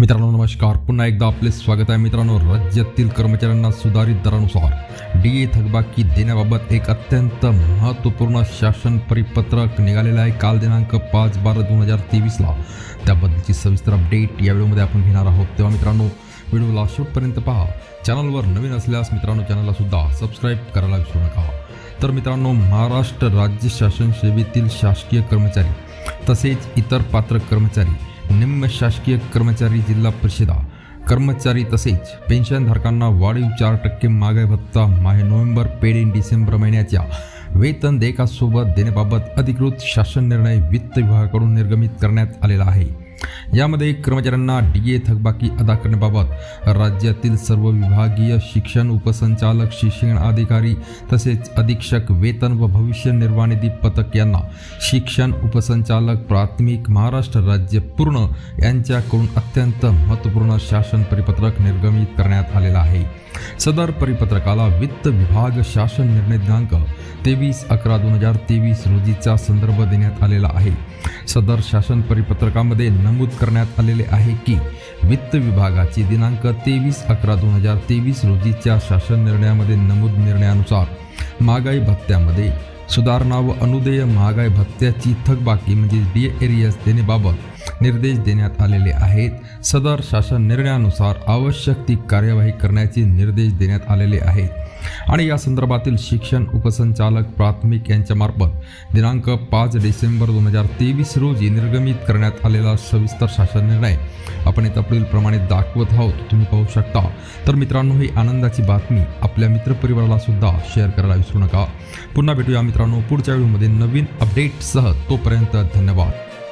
मित्रांनो नमस्कार. पुन्हा एकदा आपले स्वागत आहे मित्रांनो. राज्यातील कर्मचाऱ्यांना सुधारित दरानुसार डी ए थकबाकी देण्याबाबत एक अत्यंत महत्त्वपूर्ण शासन परिपत्रक निघालेलं आहे काल दिनांक पाच बारा दोन हजार तेवीसला त्याबद्दलची सविस्तर अपडेट या व्हिडिओमध्ये आपण घेणार आहोत. तेव्हा मित्रांनो व्हिडिओला शेवटपर्यंत पहा. चॅनलवर नवीन असल्यास मित्रांनो चॅनलला सुद्धा सबस्क्राईब करायला विसरू नका. तर मित्रांनो महाराष्ट्र राज्य शासन सेवेतील शासकीय कर्मचारी तसेच इतर पात्र कर्मचारी निम्न शासकीय कर्मचारी जिल्हा परिषदा. कर्मचारी तसेच पेन्शनधारकांना वाढीव चार टक्के महागाई भत्ता माहे नोव्हेंबर पेड इन डिसेंबर महिन्याच्या वेतन देयकासोबत देण्याबाबत अधिकृत शासन निर्णय वित्त विभागाकडून निर्गमित करण्यात आलेला आहे. यामध्ये कर्मचाऱ्यांना डी ए थकबाकी अदा करण्याबाबत राज्यातील सर्व विभागीय शिक्षण उपसंचालक शिक्षण अधिकारी तसेच अधीक्षक वेतन व भविष्य निर्वाह निधी पथक यांना शिक्षण उपसंचालक प्राथमिक महाराष्ट्र राज्य पूर्ण यांच्याकडून अत्यंत महत्त्वपूर्ण शासन परिपत्रक निर्गमित करण्यात आलेलं आहे. सदर परिपत्रकाला वित्त विभाग शासन निर्णय दिनांक तेवीस अकरा दोन हजार तेवीस रोजीचा संदर्भ देण्यात आलेला आहे. सदर शासन परिपत्रकामध्ये नमूद करण्यात आलेले आहे की वित्त विभागाचे दिनांक तेवीस अकरा दोन हजार तेवीस रोजीच्या शासन निर्णयामध्ये नमूद निर्णयानुसार महागाई भत्त्यामध्ये सुधारणा व अनुदेय महागाई भत्त्याची थकबाकी म्हणजे डी एरियस देण्याबाबत निर्देश देण्यात आलेले आहेत. सदर शासन निर्णयानुसार आवश्यक ती कार्यवाही करण्याचे निर्देश देण्यात आलेले आहेत. आणि या संदर्भातील शिक्षण उपसंचालक प्राथमिक यांच्यामार्फत दिनांक पाच डिसेंबर दोन हजार तेवीस रोजी निर्गमित करण्यात आलेला सविस्तर शासन निर्णय आपण इथं पुढीलप्रमाणे दाखवत आहोत. तुम्ही पाहू शकता. तर मित्रांनो ही आनंदाची बातमी आपल्या मित्रपरिवाराला सुद्धा शेअर करायला विसरू नका. पुन्हा भेटूया मित्रांनो पुढच्या व्हिडिओमध्ये नवीन अपडेटसह तोपर्यंत धन्यवाद.